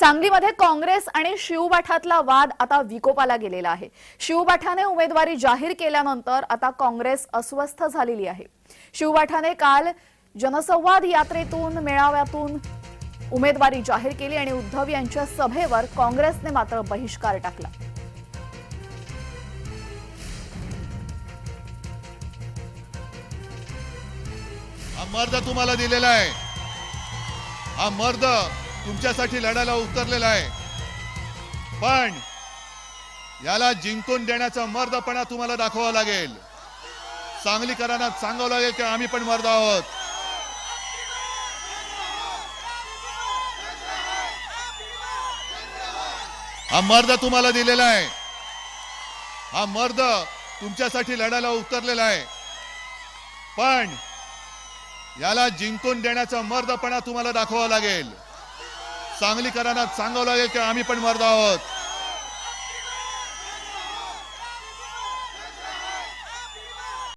सांगलीमध्ये काँग्रेस आणि शिवबाठातला वाद आता विकोपाला गेलेला आहे. शिवबाठाने उमेदवारी जाहीर केल्यानंतर आता काँग्रेस अस्वस्थ झालेली आहे. शिवबाठाने काल जनसंवाद यात्रेतून मेळाव्यातून उमेदवारी जाहीर केली आणि उद्धव यांच्या सभेवर काँग्रेसने मात्र बहिष्कार टाकला. हा मर्द तुम्हाला दिलेला आहे. हा मर्द तुमच्यासाठी लढायला उतरलेला आहे. पण याला जिंकून देण्याचा मर्दपणा तुम्हाला दाखवावा लागेल. सांगलीकरांना सांगावं लागेल की आम्ही पण मर्द आहोत. हा मर्द तुम्हाला दिलेला आहे. हा मर्द तुमच्यासाठी लढायला उतरलेला आहे. पण याला जिंकून देण्याचा मर्दपणा तुम्हाला दाखवावा लागेल. चांगली सांगलीकरांना सांगावं लागेल की आम्ही पण मरत आहोत.